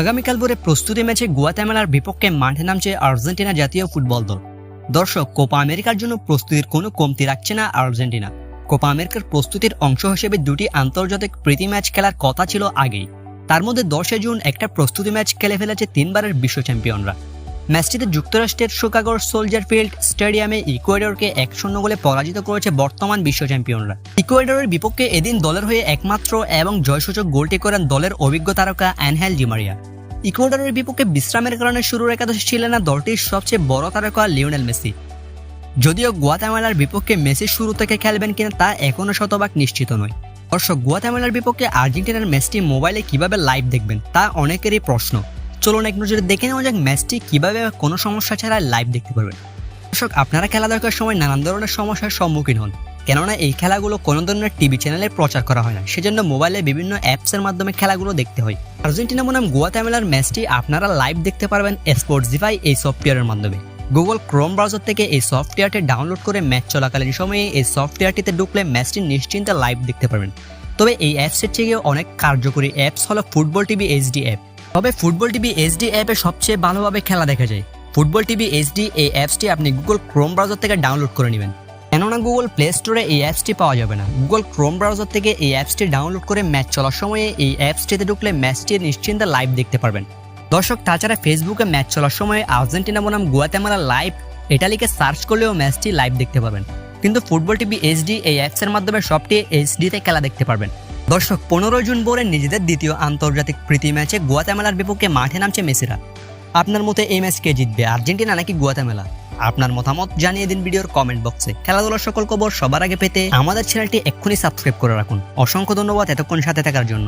আগামীকাল ভোরে প্রস্তুতি ম্যাচে গুয়াতেমালার বিপক্ষে মাঠে নামছে আর্জেন্টিনা জাতীয় ফুটবল দল। দর্শক, কোপা আমেরিকার জন্য প্রস্তুতির কোনো কমতি রাখছে না আর্জেন্টিনা। কোপা আমেরিকার প্রস্তুতির অংশ হিসেবে দুটি আন্তর্জাতিক প্রীতি ম্যাচ খেলার কথা ছিল আগেই। তার মধ্যে দশে জুন একটা প্রস্তুতি ম্যাচ খেলে ফেলেছে তিনবারের বিশ্ব চ্যাম্পিয়নরা। ম্যাচটিতে যুক্তরাষ্ট্রের সুকাগর সোলজার ফিল্ড স্টেডিয়ামে ইকুয়েডরকে এক শূন্য গোলে পরাজিত করেছে বর্তমান বিশ্ব চ্যাম্পিয়নরা। ইকুয়েডরের বিপক্ষে এদিন দলের হয়ে একমাত্র এবং জয়সূচক গোলটি করেন দলের অভিজ্ঞ তারকা অ্যানহেল জিমারিয়া ইকুয়েডরের বিপক্ষে বিশ্রামের কারণে শুরুর একাদশে ছিলেন না দলটির সবচেয়ে বড় তারকা লিওনেল মেসি। যদিও গুয়াতেমালার বিপক্ষে মেসি শুরু থেকে খেলবেন কিনা তা এখনও শতভাগ নিশ্চিত নয়। দর্শক গুয়াতেমালার বিপক্ষে আর্জেন্টিনার ম্যাচটি মোবাইলে কীভাবে লাইভ দেখবেন তা অনেকেরই প্রশ্ন। চলুন এক নজরে দেখে নেওয়া যাক ম্যাচটি কীভাবে কোনো সমস্যা ছাড়া লাইভ দেখতে পারবেন। দর্শক, আপনারা খেলা দেখার সময় নানান ধরনের সমস্যার সম্মুখীন হন। কেননা এই খেলাগুলো কোনো ধরনের টিভি চ্যানেলে প্রচার করা হয় না। সেজন্য মোবাইলে বিভিন্ন অ্যাপসের মাধ্যমে খেলাগুলো দেখতে হয়। আর্জেন্টিনা বনাম গুয়াতেমালার ম্যাচটি আপনারা লাইভ দেখতে পারবেন স্পোর্টসিফাই এই সফটওয়্যারের মাধ্যমে। গুগল ক্রোম ব্রাউজার থেকে এই সফটওয়্যারটি ডাউনলোড করে ম্যাচ চলাকালীন সময়ে এই সফটওয়্যারটিতে ঢুকলে ম্যাচটি নিশ্চিন্তে লাইভ দেখতে পারবেন। তবে এই অ্যাপসের থেকে অনেক কার্যকরী অ্যাপস হলো ফুটবল টিভি এইচডি অ্যাপ তবে ফুটবল টিভি এইচডি অ্যাপে সবচেয়ে ভালোভাবে খেলা দেখা যায়। ফুটবল টিভি এইচডি এই অ্যাপসটি আপনি গুগল ক্রোম ব্রাউজার থেকে ডাউনলোড করে নেবেন। কেননা গুগল প্লে স্টোরে এই অ্যাপসটি পাওয়া যাবে না। গুগল ক্রোম ব্রাউজার থেকে এই অ্যাপসটি ডাউনলোড করে ম্যাচ চলার সময়ে এই অ্যাপসটিতে ঢুকলে ম্যাচটি নিশ্চিন্তে লাইভ দেখতে পারবেন। দর্শক, তাছাড়া ফেসবুকে ম্যাচ চলার সময় আর্জেন্টিনা বনাম গুয়াতেমালা লাইভ এটা লিখে সার্চ করলেও ম্যাচটি লাইভ দেখতে পারবেন। কিন্তু ফুটবল টিভি এইচডি এই অ্যাপসের মাধ্যমে সবটি এইচডিতে খেলা দেখতে পারবেন। দর্শক পনেরো জুন ভোরে নিজেদের দ্বিতীয় আন্তর্জাতিক প্রীতি ম্যাচে গুয়াতামেলার বিপক্ষে মাঠে নামছে মেসিরা। আপনার মতে এই ম্যাচ কে জিতবে, আর্জেন্টিনা নাকি গুয়াতেমালা? আপনার মতামত জানিয়ে দিন ভিডিওর কমেন্ট বক্সে। খেলাধুলার সকল খবর সবার আগে পেতে আমাদের চ্যানেলটি এক্ষুনি সাবস্ক্রাইব করে রাখুন। অসংখ্য ধন্যবাদ এতক্ষণ সাথে থাকার জন্য।